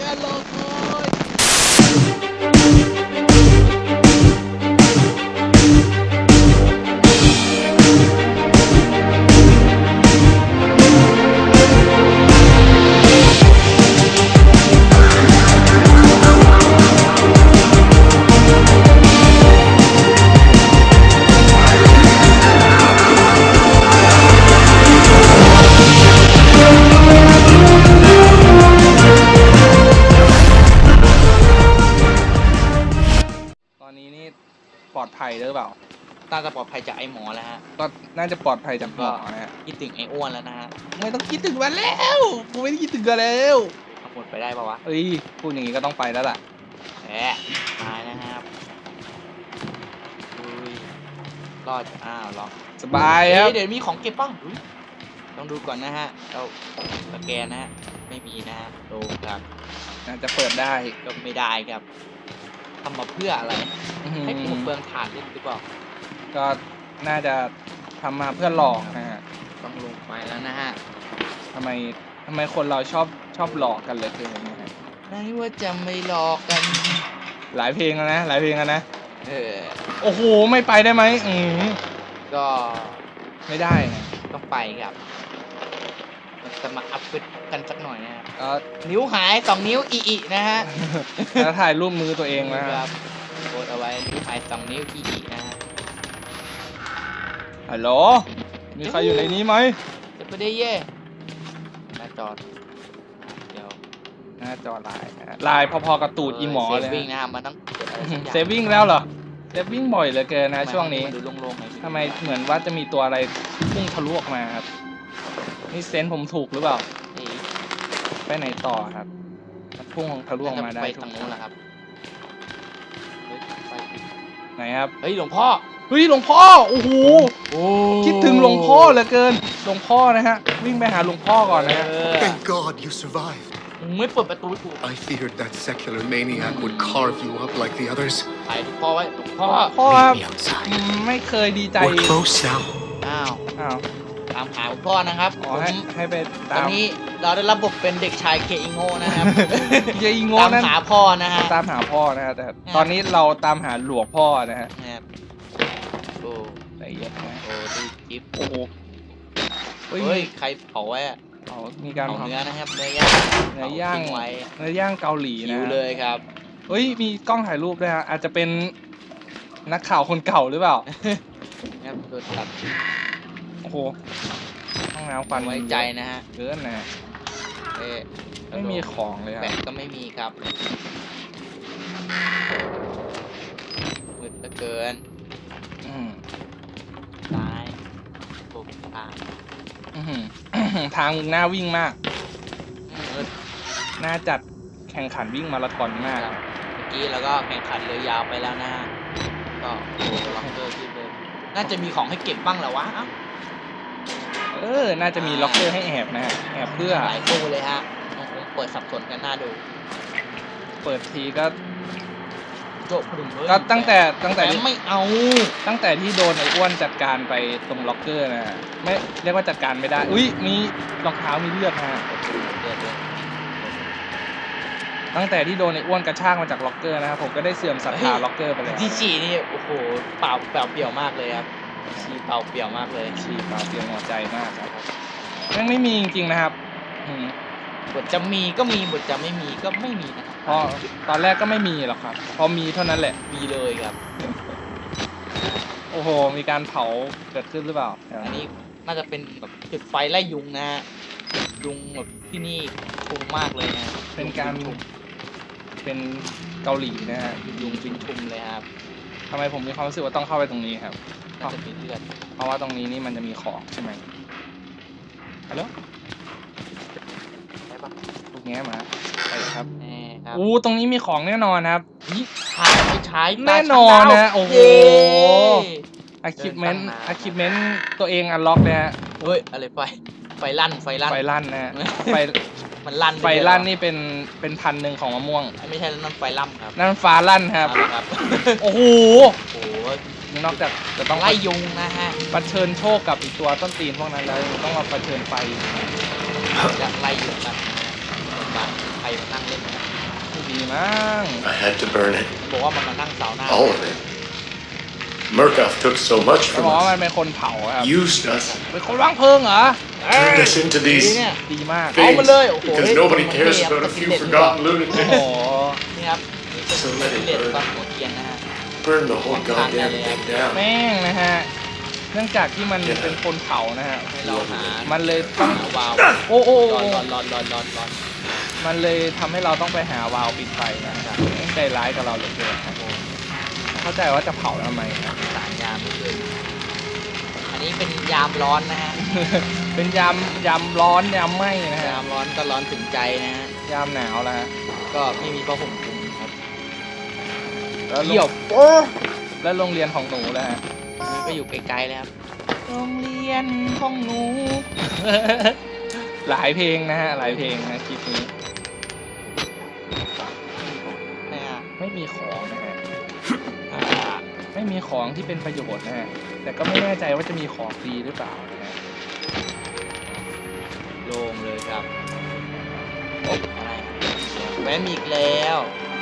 กับ ปลอดภัยหรือเปล่า น่าจะปลอดภัยจากไอ้หมอแล้วฮะ ก็น่าจะปลอดภัยจากหมอนะฮะคิดถึงไอ้อ้วนแล้วนะฮะไม่ต้องคิดถึงมันแล้วกูไม่ได้คิดถึงกันแล้วทั้งหมดไปได้ปะวะเอ้ยพูดอย่างนี้ก็ต้องไปแล้วล่ะแหมตายนะครับอุ้ยรอดอ้าวรอดสบายครับเอ๊ะเดี๋ยวมีของเก็บบ้างอุ๊ยต้องดูก่อนนะฮะเราสแกนนะฮะไม่มีนะฮะโดครับน่าจะเปิดได้ก็ไม่ได้ครับทำมาเพื่ออะไรอื้อหือให้ผมเบืองฐานเล่นหรือเปล่าก็น่าจะทำมาเพื่อหลอกนะฮะต้องลงไปแล้วนะฮะทำไมทำไมคนเราชอบชอบหลอกกันเหลยเกินนะฮะไหนว่าจะไม่หลอกกัน หลายเพลงแล้วนะ หลายเพลงแล้วนะเออโอ้โหไม่ไปได้ไหมอืมก็ไม่ได้นะต้องไปครับเรา จะมาอัพฟิตกันสักหน่อยนะครับก็นิ้วหายสองนิ้วอีอีนะฮะแล้วถ่ายรูปมือตัวเองนะคครัรับบกดเอาไว้นิ้วหายสองนิ้วอีอีนะฮะฮัลโหลมีใครอยู่ในนี้ไหมจะไปได้เย่หน้าจอเดี๋ยวหน้าจอลายนะลายพอๆกับตูดอีหมอเลยเซฟวิ่งนะนะครับมันต้องกดอะไรสักอย่างเซฟวิ่งแล้วเหรอเซฟวิ่งบ่อยเหลือเกินนะช่วงนี้ มัดูโล่งๆหน่อยทำไมเหมือนว่าจะมีตัวอะไรพุ่งทะลุออกมาครับ นี่เซนส์ผมถูกหรือเปล่าเอ๊ะไปไหนต่อครับมันพุ่งทะลุออกมาได้ไปทุกทางนู้นแหละครับเฮ้ยไปไหนครับเฮ้ยหลวงพ่อเฮ้ยหลวงพ่อโอ้โหโอ้คิดถึงหลวงพ่อเหลือเกินหลวงพ่อนะฮะวิ่งไปหาหลวงพ่อก่อนนะฮะเออ Thank God you survived. มึงไม่เปิดประตูให้กู I feared that secular maniac would carve you up like the others. ถ่ายหลวงพ่อไว้หลวงพ่อพ่อครับ Meet me outside. อืมไม่เคยดีใจ We're close now. อ้าวอ้าวตามหาหลวงพ่อนะครับอ๋อผมให้ให้ไปตตาอนมนี้เราได้รับบทเป็นเด็กชายเคอิโง่นะครับเยอีโง่ตามนั่นหาพ่อนะฮะ ตามหาพ่อนะฮะแต่ตอนนี้เราตามหาหลวงพ่อนะฮะนะครับโอ้ละเอียดนะโอ้ดูจิ๊บโอ้โหเฮ้ยเฮ้ยใครเผาไว้อะเขามีการเผาเผาเนื้อนะครับเนื้อย่างเนื้อย่าง เผทิ้ไว้เนื้อย่างเกาหลีหินะวเลยครับ เฮ้ย มีกล้องถ่ายรูปด้วยฮะอาจจะเป็นนักข่าวคนเก่าหรือเปล่า นะครับโดนตัด โอ้โหห้องน้ำควันไว้ใจนะฮะเกินนะเอ๊ะไม่มีของเลยคแบรับตก็ไม่มีครับมืดเหลือเกินอืมซ้ายปุ๊บทางอื้อหือทางหน้าวิ่งมากมืดน่าจัดแข่งขันวิ่งมาราธอนมากครับเมื่อกี้เราก็แข่งขันเรือยาวไปแล้วนะฮะก็โอ้ล็อกเกอร์ที่เดิมน่าจะมีของให้เก็บบ้างแหละวะเอ้า เออ น่าจะมีล็อกเกอร์ให้แอบนะฮะ แอบเพื่อ หลายตู้เลยฮะคงเปิดสับสนกันหน้าดูเปิดทีก็ โจบดึงเลยก็ตั้งแต่ตั้งแต่แต่ที่ไม่เอาตั้งแต่ที่โดนไอ้อ้วนจัดการไปตรงล็อกเกอร์นะฮะไม่เรียกว่าจัดการไม่ได้ อุ้ย มีรองเท้ามีเลือดนะฮะ เดือดเลยตั้งแต่ที่โดนไอ้อ้วนกระชากมาจากล็อกเกอร์นะครับผมก็ได้เสื่อมศรัทธาล็อกเกอร์ไปแล้วที่ฉี่นี่โอ้โหเปล่าเปล่าเปลี่ยวมากเลยครับ ฉี่เปล่าเปลี่ยวมากเลยฉีดเปล่าเสียงหัวใจมากครับแม่งไม่มีจริงๆนะครับอืมบทจะมีก็มีบทจะไม่มีก็ไม่มีนะครับเพราะตอนแรกก็ไม่มีหรอกครับ พอมีเท่านั้นแหละ มีเลยครับ โอ้โห มีการเผาเกิดขึ้นหรือเปล่าอันนี้น่าจะเป็นแบบจุดไฟไล่ยุงนะฮะยุงแบบที่นี่ชุมมากเลยนะเป็นการชุมเป็นเกาหลีนะฮะยุงบินชุมเลยครับทำไมผมมีความรู้สึกว่าต้องเข้าไปตรงนี้ครับ น่าจะมีเลือด เพราะว่าตรงนี้นี่มันจะมีของใช่ไหมฮัลโหลใช่ปะลูกแง้มาไปครับแน่ครับอู้ตรงนี้มีของแน่นอนครับนี่ทางไม่ใช้ตาแน่นอนช้างดาวนะ โอ้โหเย้อะคิปเมนต์เดินตั้งนานอะคิปเมนต์ตัวเองอันล็อกเลยฮะเฮ้ย อะไรไฟ ไฟลั่น ไฟลั่น ไฟลั่นนะฮะไฟ มันลั่น ไฟปเลยลั่นเหรอนี่เป็น เป็นพันหนึ่งของมะม่วง ไม่ใช่นั่นไฟล่ำครับ นั่นฟ้าลั่นครับเอาละครับโอ้โห โอ้โห นอกจากจะต้องไล่ยุงนะฮะเผชิญโชคกับอีกตัวต้นตีนพวกนั้นแล้วยังต้องมาเผชิญไฟจะไล่ยุงกันนะฮะบางใครมานั่งเล่นนะนั่ง I had to burn it. บอกว่ามันมานั่งเสาหน้า All of it. Murkoff took so much เขา from บอกว่ามัน us. เป็นคนเผาครับ Used us. เป็นคนวางเพลิงเหรอ Turned us into ดี these เนี่ย ดีมาก เอามาเลยโอ้โห Because เฮ้ย nobody มัน cares เท่ครับ about a few สำเร็จ forgotten โอ้ lunatics. โห นี่ครับนี่เป็น So let it เด็ด burn. ตอนหัวเทียนนะฮะ Burn the whole goddamn thing down. แม่งนะฮะ เนื่องจากที่มันเป็นคนเผานะฮะ ให้เราหามันเลยต้องหาวาล์วโอ้โอ้ร้โอ้อนร้อนร้อนร้อนร้อนร้อนมันเลยทำให้เราต้องไปหาวาล์วปิดไฟนะครับใจร้ายกับเราเหลือเกินครับผมเข้าใจว่าจะเผาทำไมครับ สารยามไม่เกินอันนี้เป็นยามร้อนนะฮะ เป็นยามยามร้อนยามไหม้นะฮะยามร้อนก็ร้อนถึงใจนะฮะ ยามหนาวแล้วฮะก็ไม่มีผ้าห่มคลุมครับ แล้วโรงเยี่ยวแล้วโรงเรียนของหนูแล้วฮะมันก็อยู่ไกลๆแล้วครับโรงเรียนของหนู หลายเพลงนะฮะ หลายเพลงนะคลิปนี้ นะฮะไม่มีของนะฮะ อ่าไม่มีของที่เป็นประโยชน์นะฮะ แต่ก็ไม่แน่ใจว่าจะมีของฟรีหรือเปล่านะฮะ โล่งเลยครับโอ๊ะอะไรแวะมีอีกแล้ว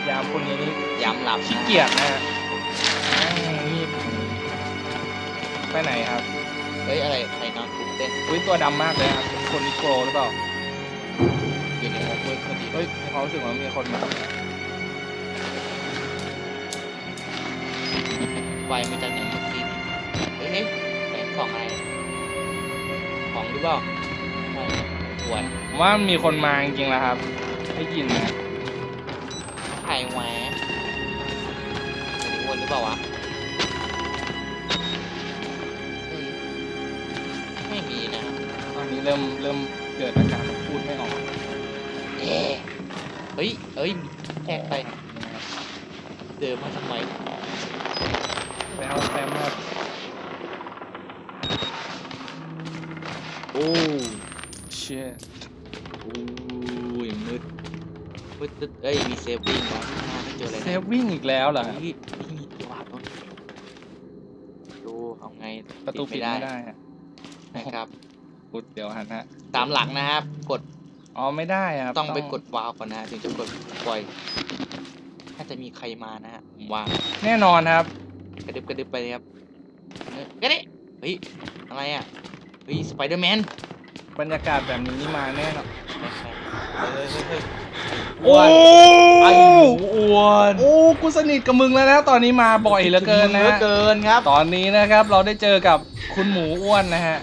ยามคนนี้นี่ยามหลับขี้นะเกียจนะฮะนั่งงีบไปไหนครับ เฮ้ย อะไร ใครนอนคุกเต้นอุ้ยตัวดำมากเลยครับเป็นคนนิโกรหรือเปล่าอยู่ในห้องมืดพอดีเฮ้ยมีความรู้สึกว่ามีคนมาไฟมาจากไหนเมื่อกี้นี่เฮ้ยเฮ้ยแสงส่องอะไร ของหรือเปล่าห้องปวดผมว่ามีคนมาจริงๆแล้วครับ ได้ยินนะไข่แห วะเป็นอ้วนหรือเปล่าวะเฮ้ยไม่มีนะตอนนี้เริ่มเริ่มเกิดอาการพูดไม่ออกเอ๊ะเฮ้ยเอ้ยแทกไป เดินมาทำไมแล้วแซมครับโอ้เชี่ย มืดตึ๊ดเอ้ยมีเซฟวิ่งวะไม่เจออะไรเซนะฟวิ่งอีกแล้วเหรอครับนี่นี่มีตัวาดต้นดูเอาไงประตูปิดไม่ได้ฮะนะครับพูดเดี๋ยวหันฮะตามหลักนะครับ กดอ๋อไม่ได้ครับต้องไปกดวาล์วก่อนนะถึงจะกดปล่อยถ้าจะมีใครมานะฮะผมวางแน่นอนครับ กระดึบกระดึบไปเลยครับเอ้ยกระดิเฮ้ยอะไรอะเฮ้ยสไปเดอร์แมนบรรยากาศแบบนี้นี่มาแน่นอนเฮ้ยเฮ้ยเฮ้ยเฮ้ย โอ้ไอ้หมูอ้วนโอ้กูสนิทกับมึงแล้วนะตอนนี้มาบ่อยเหลือเกินนะเหลือฮะเกินครับ ตอนนี้นะครับเราได้เจอกับคุณหมูอ้วนนะฮะ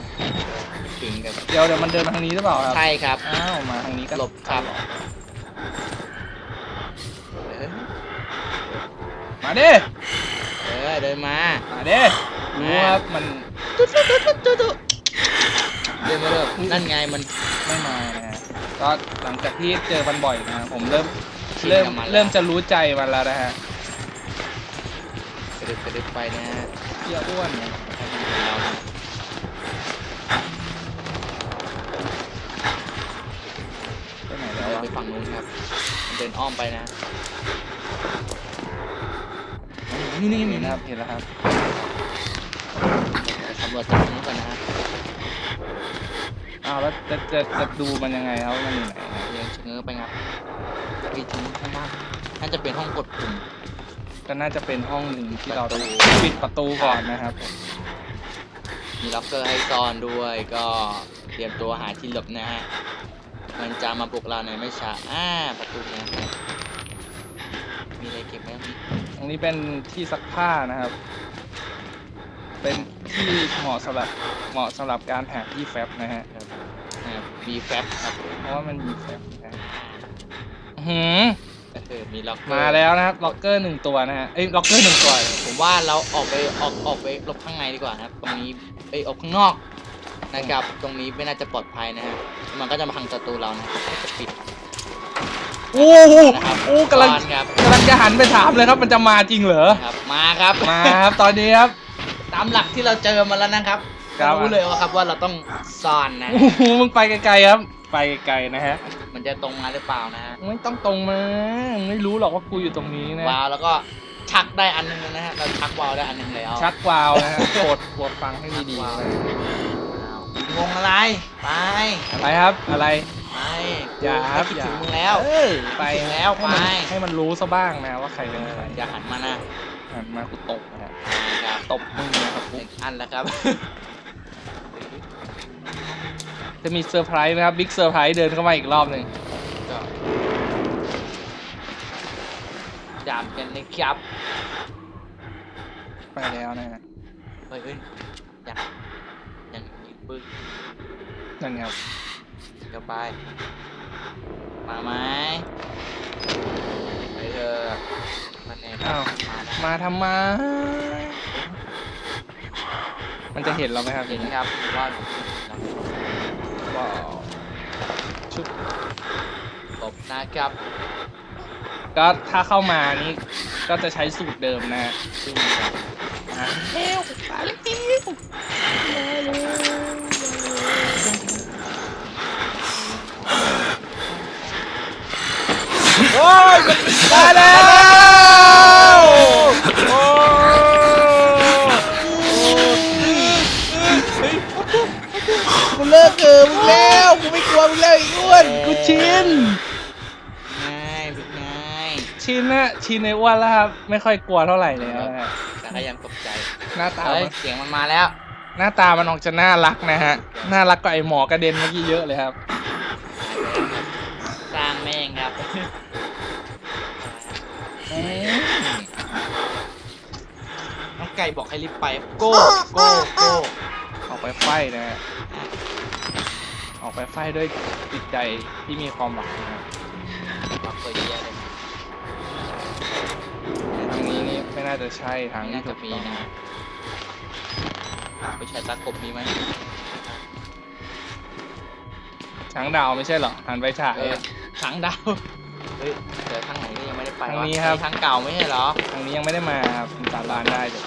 ถึงกับเดี๋ยวเดี๋ยวมันเดินมาทางนี้หรือเปล่าครับใช่ครับอ้าวมาทางนี้ก็หลบครับเออมาดิเออเดินมามาดิรู้ครับมันเดินมาเริ่มนั่นไงมันไม่มานะฮะ ก็หลังจากที่เจอมันบ่อยนะผมเริ่มชินเริ่มกับมันแล้วเริ่มจะรู้ใจมันแล้วนะฮะกระดึบกระดึบไปนะฮะเที่ยอ้วนเนี่ยเรานะไปไหนเดิแล้วนวะไปฝั่งนู้นครับมันเดินอ้อมไปนะนี่นี่นี่นะครับเห็นแล้วครับไปสำรวจจากตรงนู้นกันนะฮะ อ้าวแล้วจะจะจะดูมันยังไงครับว่ามันอยู่ไหนนะเดินเชงเง้อไปครับไปถึงข้างล่างน่าจะเป็นห้องกดปุ่มก็น่าจะเป็นห้องหนึ่งที่เราต้องประตูปิดประตูก่อนนะครับผมมีล็อกเกอร์ให้ซ่อนด้วยก็เตรียมตัวหาที่หลบนะฮะมันจะมาปลุกเราในไม่ช้าอ่าประตูเนี่ยครับมีอะไรเก็บไหมตรงนี้ตรงนี้เป็นที่ซักผ้านะครับ เป็นที่เหมาะสำหรับเหมาะสำหรับการหาที่แฟบนะฮะอ่ามีแฟบครับเพราะว่ามันมีแฟบนะฮะอื้อหือเออมีล็อกเกอร์มาแล้วนะครับล็อกเกอร์หนึ่งตัวนะฮะเอ้ยล็อกเกอร์หนึ่งตัวผมว่าเราออกไปออกออกไปหลบข้างในดีกว่านะครับตรงนี้เอ้ยออกข้างนอกนะครับ ตรงนี้ไม่น่าจะปลอดภัยนะฮะมันก็จะมาพังศัตรูเรานะก็จะปิดโอ้โหนะครับโอ้กำลังซ่อนครับกำลังจะหันไปถามเลยครับมันจะมาจริงเหรอ ครับมาครับ มาครับตอนนี้ครับ ตามหลักที่เราเจอมาแล้วนะครับครับ รู้เลยว่าครับว่าเราต้องซ่อนนะ โอ้โหมึงไปไกลๆครับ ไปไกลๆนะฮะมันจะตรงมาหรือเปล่านะฮะไม่ต้องตรงมามึงไม่รู้หรอกว่ากูอยู่ตรงนี้นะวาล์วแล้วก็ชักได้อันหนึงนะฮะเราชักวาล์วได้อันหนึงแล้วชักวาวนะฮะโปรดโปรดฟังให้ดีๆนะอ้าวงงอะไรไปอะไรครับอะไรไม่อย่าครับคิดอย่าถึงมึงแล้ว เออไปถึงแล้วให้มันไปให้มันรู้ซะบ้างนะว่าใครเป็นใครอย่าหันมานะ หันมากูตบนะฮะนะครับตบมึงนะครับหนึ่งอันแล้วครับ จะมีเซอร์ไพรส์ไหมครับบิ๊กเซอร์ไพรส์เดินเข้ามาอีกรอบหนึ่งก็ดามกันนะครับไปแล้วนะฮะเฮ้ยเฮ้ยอยากอยากยิงปืนนั่นไงครับเดี๋ยวไปมาไหมไปเถอะ มันเนี่ยครัอ้าบวมานะมาทำไมมันจะเห็นเราไหมครับเห็นครับว่าว้าวชุดตบนะครับ ก็ถ้าเข้ามานี่ก็จะใช้สูตรเดิมนะฮะซึ่งแบบอะเฮ้ยมาแล้วโอ้ยมันได้แล้วโอ้กูเลิกเกิมงแล้วกูไม่กลัวมึงแล้วไอ้อ้วนกู ชินง่ายเป็นง่ายชินนะชินในอ้วนแล้วครับ ไม่ค่อยกลัวเท่าไหร่แล้วนะฮะแต่ก็ยังตกใจหน้าตาเฮ้ยมันเสียงมันมาแล้วหน้าตามันออกจะน่ารักนะฮะน่ารักกว่าไอหมอกระเด็นเมื่อกี้เยอะเลยครับ สร้างแม่งครับน้องไก่บอกให้รีบไปโก้โก้โก้ออกไปไฟนะฮะ ออกไปไฟด้วยจิตใจที่มีความหวังนะฮะมาเปิดเยอะเลยทางนี้นี่ไม่น่าจะใช่ทางไม่ที่น่าถูจะกมีต้องนะไปใช้ตะกบมีไหมช้างดาวไม่ใช่เหรอหันไปฉากเออทางดาวเฮ้ยเดี๋ยวทางไหนก็ยังไม่ได้ไปทางวะนี้ครับทางเก่าไม่ใช่เหรอ ทางนี้ยังไม่ได้มาครับผมสาบานได้เลย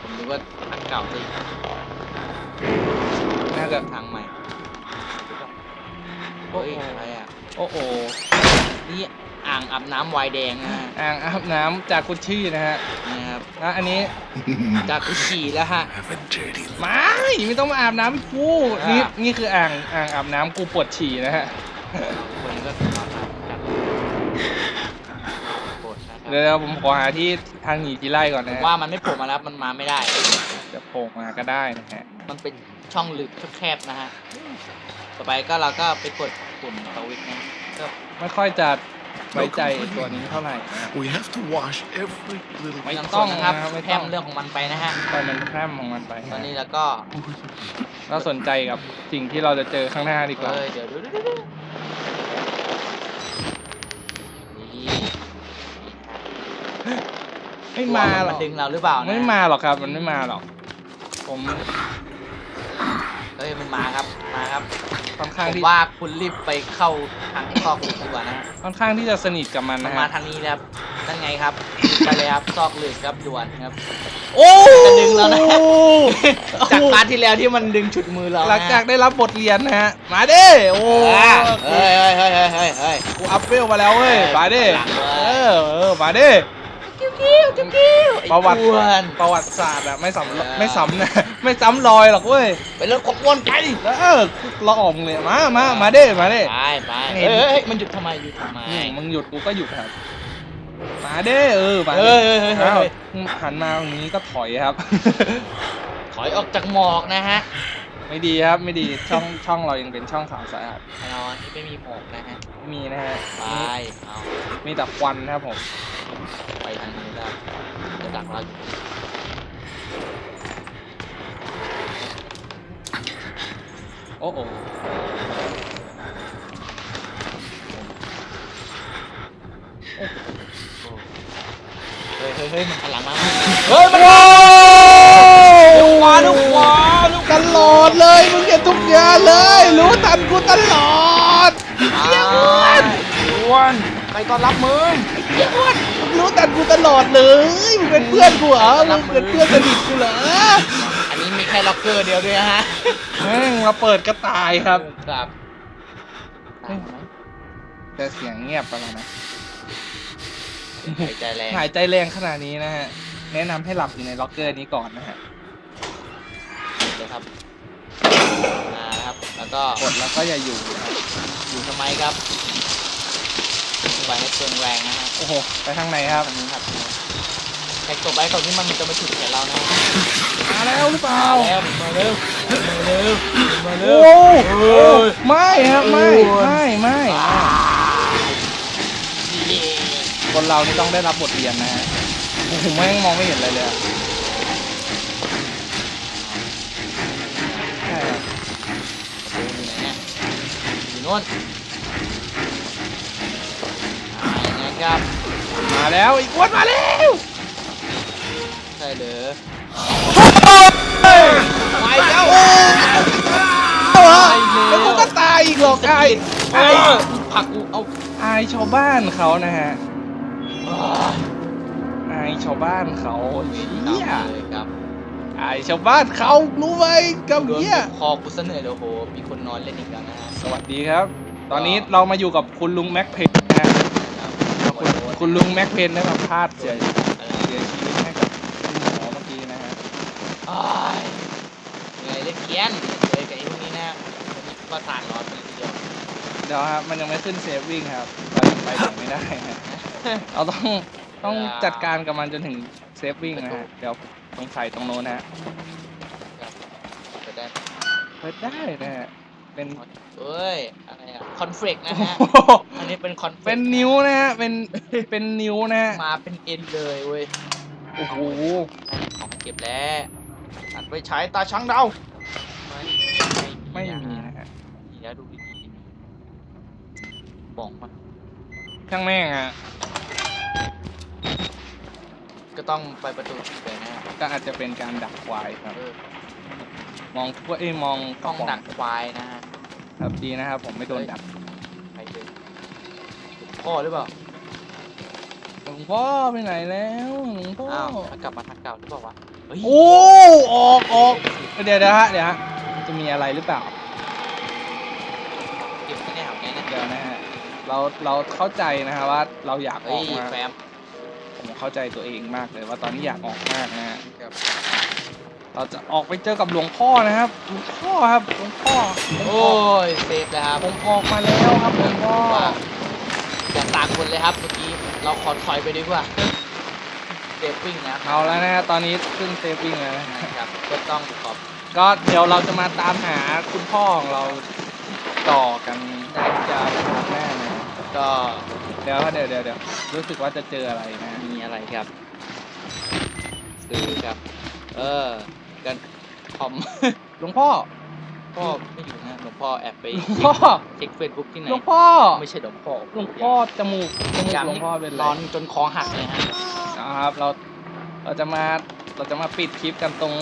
ผมนึกว่าทางเก่าสิน่าจะทางใหม่โอ้เฮ้ยโหอะไรอะโอ้โหนี่อ่างอาบน้ำไวน์แดงนะฮะอ่างอาบน้ำจากกุชชี่นะฮะนะครับแล้วอันนี้จากกุฉี่แล้วฮะ Have a dirty ไม่ไม่ต้องมาอาบน้ำให้กูอ่านี่นี่นี่คืออ่างอ่างอาบน้ำกูปวดฉี่นะฮะคนก็อาบน้ำกันโกรธนะครับเดี๋ยวผมขอหาที่ทางหนีทีไล่ก่อนผนะมฮะว่ามันไม่โผล่มาแล้วมันมาไม่ได้ จะโผล่มาก็ได้นะฮะมันเป็นช่องลึกแคบๆนะฮะ ต่อไปก็เราก็ไปกด ปุ่มสวิตช์นะก็ไม่ค่อยจะไว้ใจตัวนี้เท่าไหร่นะฮะ We have to wash every little ไม่ไม่ต้ต้อองงนะครับนะครับไม่ต้อง แพร่มเรื่องของมันไปนะฮะปล่อยมันแพร่มของมันไปตอนนี้เราก็เราสนใจกับสิ่งที่เราจะเจอข้างหน้าดีกว่า เอ้ยเดี๋ยวดูดูดูดูนี่ไม่มาหรมัอนกดึงเราหรือเปล่านะไม่มาหรอกครับ มันไม่มาหรอก ผมเฮ้ยมันมาครับ มาครับ ค่อนผข้างมที่ว่าคุณรีบไปเข้าทางซอกหลืบดีกว่านะฮะค่อนข้างที่จะสนิทกับมันมันนะมาฮะทางนี้นะครับนั่นไงครับไปเลยครับซอกหลืบครับด่วนครับ โอ้จะดึงแล้วนะ จากพาร์ทที่แล้วที่มันดึงฉุดมือเรานะหลังจากได้รับบทเรียนนะฮะมาดิโอ้อ่าเฮ้ยเฮ้ยเฮ้ยเฮ้ยเฮ้ยเฮ้ย กูอัพเวลมาแล้วเว้ยเออมาดิหลังเว้ยเออเออมาดิ กิ้วกิ้วกิ้วกิ้วไอ้ประวัติอ้วนประวัติศาสตร์อะไม่เออซ้ำไม่ซ้ำนะไม่ซ้ำรอยหรอกเว้ยเป็นเรื่องของอ้วนไปแล้วเออเราออกเลยมามามาดิมาดิไปไปเห็เฮ้นยเฮ้ยมันหยุดทำไมหยุดทำไม อืมมึงหยุดกูก็หยุดครับมาเด้เออมาเฮ้ยเฮ้ยเฮ้ยเฮ้ยอ้าวหันมาอย่างนี้ก็ถอยครับ ถอยออกจากหมอกนะฮะไม่ดีครับไม่ดีช่องช่องเรายังเป็นช่องข่าวสารเราอันนี้ไม่มีหมอกนะฮะ ไม่มีนะฮะไปมีเอามีแต่ควันนะครับผม ไปทางนี้แล้วจะดักเราอยู่โอ้โหเฮ้ยเฮ้ยเฮ้ยมันหันหลังมาเฮ้ยมันลูกขวาลูกขวาลูกตลอดเลยมึงเห็นทุกอย่างเลย รู้ทันกูตลอดเฮียอ้วนอ้วนไปต้อนรับมึงเฮียอ้วน รู้ทันกูตลอดเลยมึงเป็นเพื่อนกูเหรอมึงเป็นเพื่อนสนิทกูเหรออันนี้มีแค่ล็อกเกอร์เดียวด้วยนะฮะแม่งมาเปิดกระต่ายครับครับตามไหมแต่เสียงเงียบไปแล้วนะหายใจแรงหายใจแรงขนาดนี้นะฮะแนะนำให้หลับอยู่ในล็อกเกอร์นี้ก่อนนะฮะเลยครับมาครับ แล้วก็กดแล้วก็อย่าอยู่นะครับอยู่ทำไมครับ ไปให้เปลืองแรงนะฮะโอ้โห ไปทางไหนครับทางนี้ครับแท็กตัวไปก่อนที่มันจะมาฉุดแขนเรานะมาแล้วหรือเปล่ามาแล้วมาเร็วมาเร็วมาเร็โอ้วโหไม่ครับไม่ไม่ไม่คนเรานี่ต้องได้รับบทเรียนนะฮะโอ้โหแม่งมองไม่เห็นอะไรเลยอะใช่ครับอยู่ไหนเนี่ยอยู่นู่นอ่าอย่า งนั้นครับ มาแล้วอีกอ้วนมาแล้วใช่เหรอไปแล้วโอ้แล้วกูก็ตายอีกหรอกไอ้ไอ้ไอ้ผลักกูเอาไอ้ชาวบ้านเขานะฮะไอ้ชาวบ้านเขาเฮีเหี้ยยเลยครับไอ้ชาวบ้านเขารู้ไหมกับโดนเหี้ยคอกูซะเหนื่อยเลยโอ้โหมีคนนอนเล่นอีกแล้วนะฮะสวัสดีครับ ตอนนี้เรามาอยู่กับคุณลุงแม็กเพนนะฮะ คุณลุงแม็กเพนได้มาพลาดเสียเสียชีวิตให้กับคุณหมอเมื่อกี้นะฮะอ้ายเหนื่อยเล่นเกียนเลยกับไอ้พวกนี้นะฮะวันนี้ก็ต่างร้อนไปทีเดียวเดี๋ยวครับมันยังไม่ขึ้นเซฟวิ่งครับเรายังไปไหนไม่ได้ฮะเราต้องต้องจัดการกับมันจนถึงเซฟวิ่งนะฮะเดี๋ยวตรงใส่ตรงโน้นนะฮะครับจะได้เปิดได้นะฮะเป็นเอ้ย อะ คอนเฟลกนะโอ้ฮะโหอันนี้เป็นคอนเฟลกเป็นนิ้วนะฮะ เป็น เป็นนิ้วนะฮะ มาเป็นเอ็นเลยเว้ย โอ้โหของเก็บแล้วตัดไปใช้ตาช้างดาวไม่ไม่นะมีฮะนะฮะดีแล้วดูดีๆบอกมาช่างแม่งอะก็ต้องไปประตูที่ไปนะฮะก็อาจจะเป็นการดักควายครับเออมองว่าเอ้ยมองกต้ระองป๋องดักควายนะฮะ ครับดีนะครับผมไม่โดนดักไปเลยพ่อหรือเปล่าหลวงพ่อไปไหนแล้วหลวงพ่ออ้าวกลับมาทางเก่าหรือเปล่าวะเฮ้ยโอ้ออกออกเดี๋ยวเดี๋ยวฮะเดี๋ยวฮะจะมีอะไรหรือเปล่าเก็บไม่ได้หรอกเนี่ยนะเดี๋ยวนะฮะเราเราเข้าใจนะฮะว่าเราอยากอเฮ้อยกมาแฟมผมเข้าใจตัวเองมากเลยว่าตอนนี้อยากออกมากนะฮะครับ เราจะออกไปเจอกับหลวงพ่อนะครับหลวงพ่อครับหลวงพ่อผมโอ้ออกยเซฟแล้วครับผมออกมาแล้วครับหลวงพ่อว่าอย่าตามคนเลยครับเมื่อกี้เราขอถอยไปดีกว่าเซฟวิ่งนะเอาแล้วนะฮะตอนนี้ขึ้นเซฟวิ่งแล้วนะฮะนะครับก็ต้องขอบก็เดี๋ยวเราจะมาตามหาคุณพ่อของเราต่อกันได้จะแน่นะก็เดี๋ยวเดี๋ยวเดี๋ยวเดี๋ยวรู้สึกว่าจะเจออะไรนะมีอะไรครับซื้อครับ เออ กันคอม หลวงพ่อ พ่อไม่อยู่นะหลวงพ่อแอบไปหลวงพ่อ เช็คเฟซบุ๊กที่ไหนหลวงพ่อ ไม่ใช่หลวงพ่อหลวงพ่อจมูกจมูกยังหลวงพ่อเป็นไรร้อนจนคอหักเลยฮะนะครับเราเราจะมาเราจะมาปิดคลิปกันตรง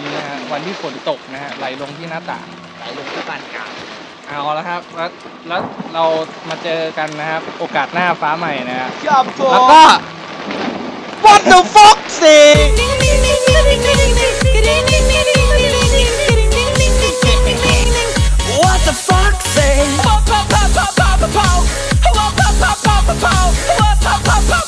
นี้นะฮะวันที่ฝนตกนะฮะไหลลงที่หน้าต่างไหลลงที่ปานกลางเอาแล้วครับแล้วแล้วเรามาเจอกันนะครับ โอกาสหน้าฟ้าใหม่นะฮะครับผมแล้วก็ What the fuck What the fuck say? Pow, pow, pow, pow, pow. Pow, pow, pow, pow, pow. Pow, pow, pow, pow.